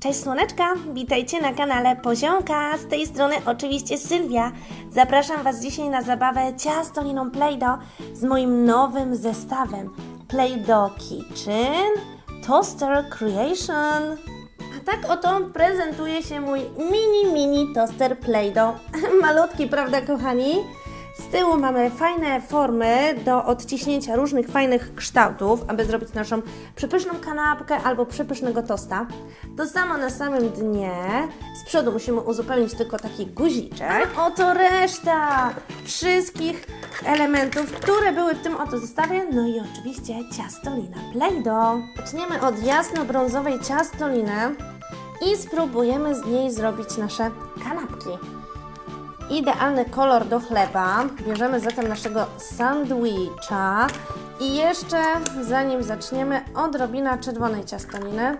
Cześć słoneczka, witajcie na kanale Poziomka, z tej strony oczywiście Sylwia. Zapraszam Was dzisiaj na zabawę ciastoliną Play-Doh z moim nowym zestawem Play-Doh Kitchen Toaster Creation. A tak oto prezentuje się mój mini, mini toaster Play-Doh. Malutki, prawda kochani? Z tyłu mamy fajne formy do odciśnięcia różnych fajnych kształtów, aby zrobić naszą przepyszną kanapkę albo przepysznego tosta. To samo na samym dnie. Z przodu musimy uzupełnić tylko taki guziczek. A oto reszta wszystkich elementów, które były w tym oto zestawie. No i oczywiście ciastolina Play-Doh. Zaczniemy od jasno-brązowej ciastoliny i spróbujemy z niej zrobić nasze kanapki idealny kolor do chleba. Bierzemy zatem naszego sandwicha i jeszcze zanim zaczniemy odrobina czerwonej ciastoliny.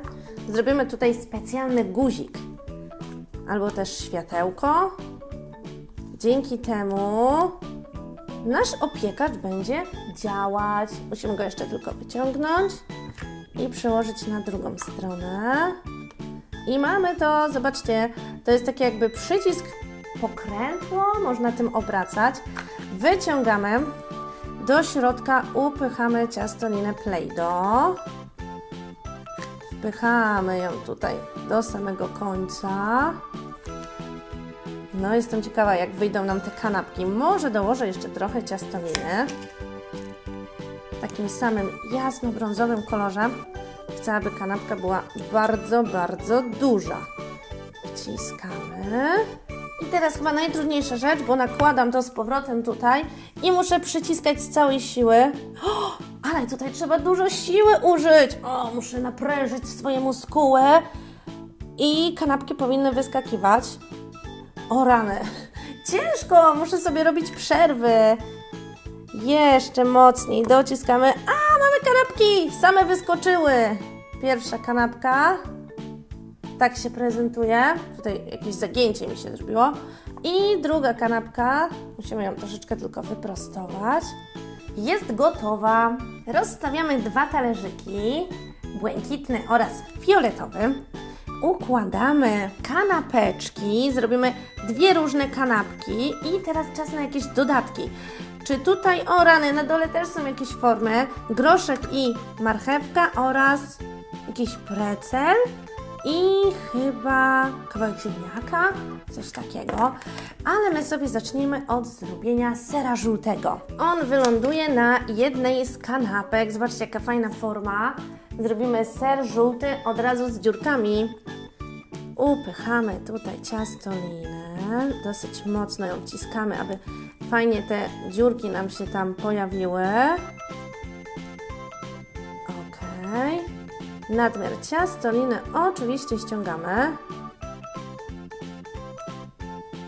Zrobimy tutaj specjalny guzik albo też światełko. Dzięki temu nasz opiekacz będzie działać. Musimy go jeszcze tylko wyciągnąć i przełożyć na drugą stronę. I mamy to, zobaczcie, to jest taki jakby przycisk pokrętło, można tym obracać. Wyciągamy, do środka upychamy ciastolinę Play-Doh. Wpychamy ją tutaj do samego końca. No, jestem ciekawa, jak wyjdą nam te kanapki. Może dołożę jeszcze trochę ciastoliny. W takim samym jasno-brązowym kolorze. Chcę, aby kanapka była bardzo, bardzo duża. Wciskamy. I teraz chyba najtrudniejsza rzecz, bo nakładam to z powrotem tutaj i muszę przyciskać z całej siły. O, ale tutaj trzeba dużo siły użyć. O, muszę naprężyć swoje muskuły i kanapki powinny wyskakiwać. O rany, ciężko, muszę sobie robić przerwy. Jeszcze mocniej dociskamy. A, mamy kanapki, same wyskoczyły. Pierwsza kanapka tak się prezentuje. Tutaj jakieś zagięcie mi się zrobiło. I druga kanapka, musimy ją troszeczkę tylko wyprostować. Jest gotowa. Rozstawiamy dwa talerzyki, błękitny oraz fioletowy. Układamy kanapeczki, zrobimy dwie różne kanapki i teraz czas na jakieś dodatki. Czy tutaj, o rany, na dole też są jakieś formy, groszek i marchewka oraz jakiś precel i chyba kawałek ziemniaka, coś takiego. Ale my sobie zacznijmy od zrobienia sera żółtego. On wyląduje na jednej z kanapek. Zobaczcie, jaka fajna forma. Zrobimy ser żółty od razu z dziurkami. Upychamy tutaj ciastolinę, dosyć mocno ją wciskamy, aby fajnie te dziurki nam się tam pojawiły. Nadmiar ciastoliny oczywiście ściągamy.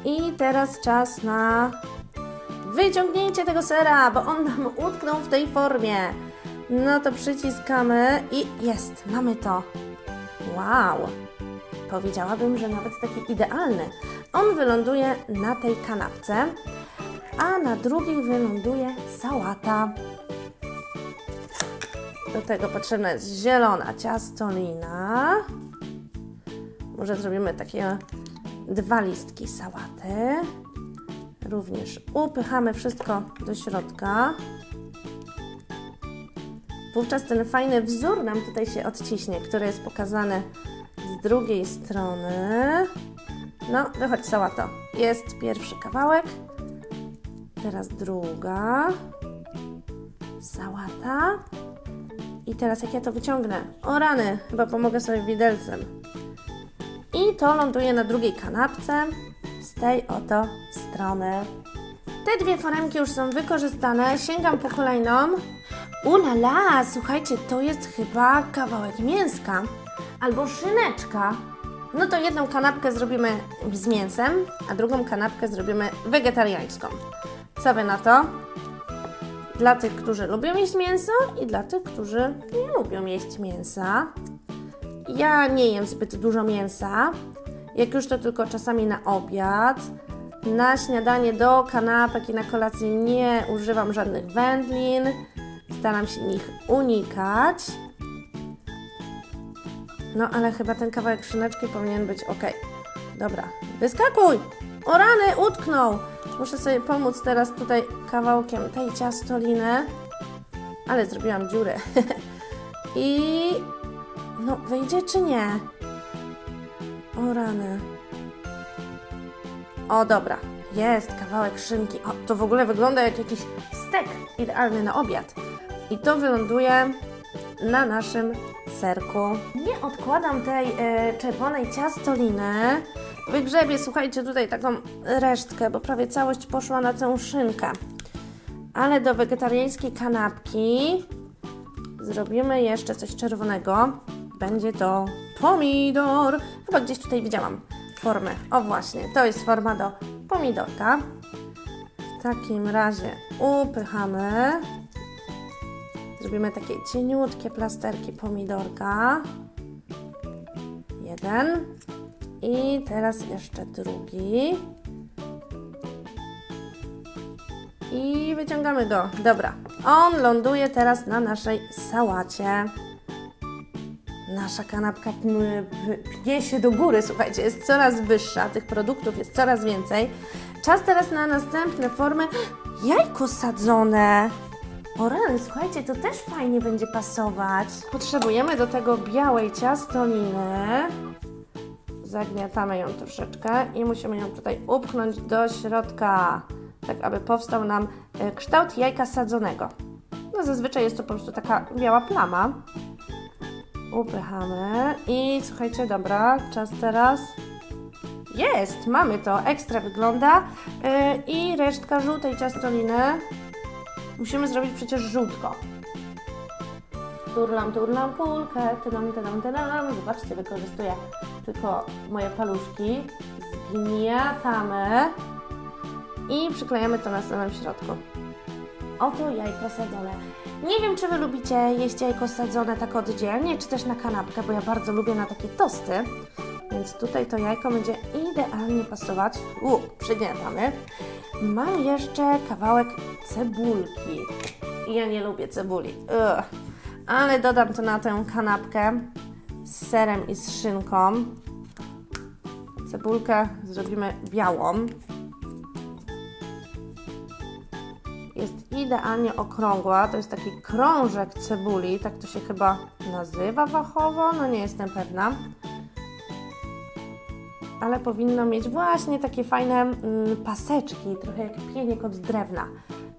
I teraz czas na wyciągnięcie tego sera, bo on nam utknął w tej formie. No to przyciskamy i jest, mamy to. Wow! Powiedziałabym, że nawet taki idealny. On wyląduje na tej kanapce, a na drugiej wyląduje sałata. Do tego potrzebna jest zielona ciastolina. Może zrobimy takie dwa listki sałaty. Również upychamy wszystko do środka. Wówczas ten fajny wzór nam tutaj się odciśnie, który jest pokazany z drugiej strony. No, wychodź sałato. Jest pierwszy kawałek. Teraz druga. Sałata. I teraz jak ja to wyciągnę? O rany, chyba pomogę sobie widelcem. I to ląduje na drugiej kanapce z tej oto strony. Te dwie foremki już są wykorzystane. Sięgam po kolejną. Ulala, słuchajcie, to jest chyba kawałek mięska albo szyneczka. No to jedną kanapkę zrobimy z mięsem, a drugą kanapkę zrobimy wegetariańską. Co wy na to? Dla tych, którzy lubią jeść mięso i dla tych, którzy nie lubią jeść mięsa. Ja nie jem zbyt dużo mięsa. Jak już to tylko czasami na obiad. Na śniadanie do kanapek i na kolację nie używam żadnych wędlin. Staram się ich unikać. No ale chyba ten kawałek szyneczki powinien być ok. Dobra, wyskakuj! O rany, utknął! Muszę sobie pomóc teraz tutaj kawałkiem tej ciastoliny. Ale zrobiłam dziurę. I... No, wyjdzie czy nie? O rany. O, dobra. Jest kawałek szynki. O, to w ogóle wygląda jak jakiś stek idealny na obiad. I to wyląduje na naszym serku. Nie odkładam tej e, czerwonej ciastoliny. Wygrzebię, słuchajcie, tutaj taką resztkę, bo prawie całość poszła na tę szynkę. Ale do wegetariańskiej kanapki zrobimy jeszcze coś czerwonego. Będzie to pomidor. Chyba gdzieś tutaj widziałam formę. O właśnie, to jest forma do pomidorka. W takim razie upychamy. Zrobimy takie cieniutkie plasterki pomidorka. Jeden. I teraz jeszcze drugi. I wyciągamy go. Dobra. On ląduje teraz na naszej sałacie. Nasza kanapka pnie się do góry, słuchajcie, jest coraz wyższa, tych produktów jest coraz więcej. Czas teraz na następne formy. Jajko sadzone. O rany, słuchajcie, to też fajnie będzie pasować. Potrzebujemy do tego białej ciastoliny. Zagniatamy ją troszeczkę i musimy ją tutaj upchnąć do środka, tak aby powstał nam e, kształt jajka sadzonego. No zazwyczaj jest to po prostu taka biała plama. Upychamy i słuchajcie, dobra, czas teraz. Jest, mamy to, ekstra wygląda. Yy, I resztka żółtej ciastoliny. Musimy zrobić przecież żółtko. Turlam, turlam kulkę, tydam, tydam, tydam. Zobaczcie, wykorzystuję tylko moje paluszki. Zgniatamy i przyklejamy to na samym środku. Oto jajko sadzone. Nie wiem, czy Wy lubicie jeść jajko sadzone tak oddzielnie, czy też na kanapkę, bo ja bardzo lubię na takie tosty. Więc tutaj to jajko będzie idealnie pasować. U, przygniatamy. Mam jeszcze kawałek cebulki. Ja nie lubię cebuli. Ugh. Ale dodam to na tę kanapkę z serem i z szynką. Cebulkę zrobimy białą. jest idealnie okrągła. To jest taki krążek cebuli, tak to się chyba nazywa fachowo, no nie jestem pewna. Ale powinno mieć właśnie takie fajne mm, paseczki, trochę jak pieniek od drewna.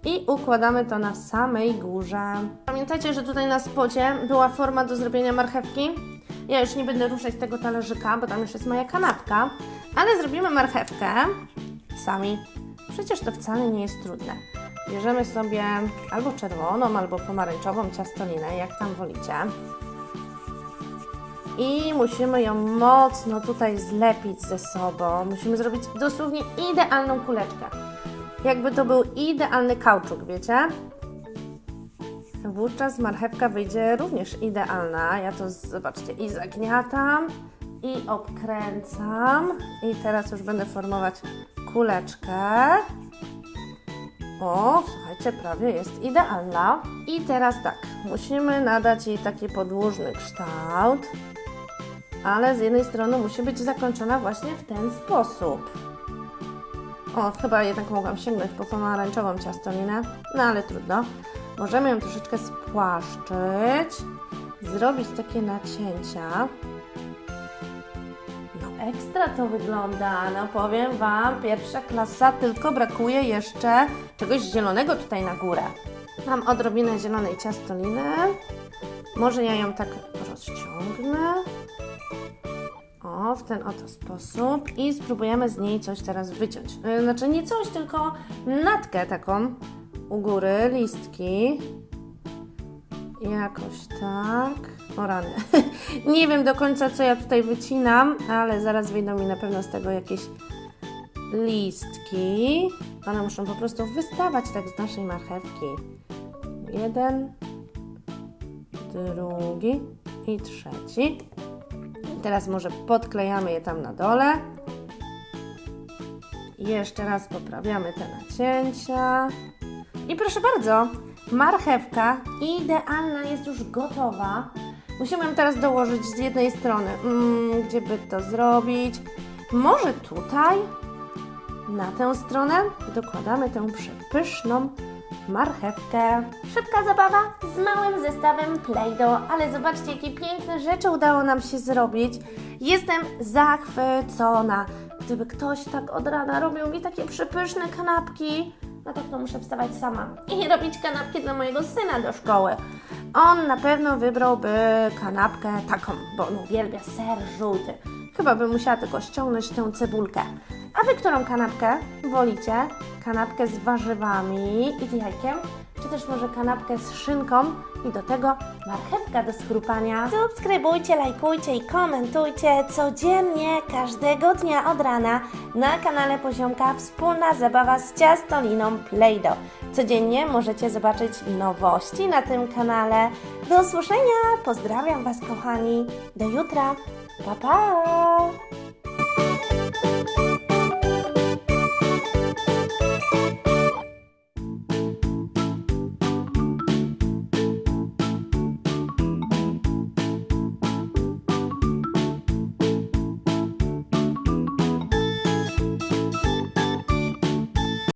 I układamy to na samej górze. Pamiętajcie, że tutaj na spodzie była forma do zrobienia marchewki? Ja już nie będę ruszać tego talerzyka, bo tam już jest moja kanapka, ale zrobimy marchewkę sami. Przecież to wcale nie jest trudne. Bierzemy sobie albo czerwoną, albo pomarańczową ciastolinę, jak tam wolicie. I musimy ją mocno tutaj zlepić ze sobą. Musimy zrobić dosłownie idealną kuleczkę. Jakby to był idealny kauczuk, wiecie? Wówczas marchewka wyjdzie również idealna. Ja to, zobaczcie, i zagniatam, i obkręcam. I teraz już będę formować kuleczkę. O, słuchajcie, prawie jest idealna. I teraz tak, musimy nadać jej taki podłużny kształt, ale z jednej strony musi być zakończona właśnie w ten sposób. O, chyba jednak mogłam sięgnąć po pomarańczową ciastolinę, no ale trudno. Możemy ją troszeczkę spłaszczyć, zrobić takie nacięcia. No ekstra to wygląda, no powiem Wam, pierwsza klasa, tylko brakuje jeszcze czegoś zielonego tutaj na górę. Mam odrobinę zielonej ciastoliny, może ja ją tak rozciągnę. W ten oto sposób i spróbujemy z niej coś teraz wyciąć. Yy, Znaczy nie coś, tylko natkę taką u góry, listki. Jakoś tak. O rany. nie wiem do końca, co ja tutaj wycinam, ale zaraz wyjdą mi na pewno z tego jakieś listki. One muszą po prostu wystawać tak z naszej marchewki. Jeden, drugi i trzeci. Teraz może podklejamy je tam na dole. Jeszcze raz poprawiamy te nacięcia. I proszę bardzo, marchewka idealna jest już gotowa. Musimy ją teraz dołożyć z jednej strony. Mm, gdzie by to zrobić? Może tutaj? Na tę stronę dokładamy tę przepyszną marchewkę. Szybka zabawa z małym zestawem Play-Doh, ale zobaczcie, jakie piękne rzeczy udało nam się zrobić. Jestem zachwycona. Gdyby ktoś tak od rana robił mi takie przepyszne kanapki, no tak to muszę wstawać sama i robić kanapki dla mojego syna do szkoły. On na pewno wybrałby kanapkę taką, bo on uwielbia ser żółty. Chyba bym musiała tylko ściągnąć tę cebulkę. A Wy którą kanapkę wolicie? Kanapkę z warzywami i z jajkiem? Czy też może kanapkę z szynką i do tego marchewka do schrupania? Subskrybujcie, lajkujcie i komentujcie codziennie, każdego dnia od rana na kanale Poziomka wspólna zabawa z ciastoliną Play-Doh. Codziennie możecie zobaczyć nowości na tym kanale. Do usłyszenia! Pozdrawiam Was kochani. Do jutra. Pa pa!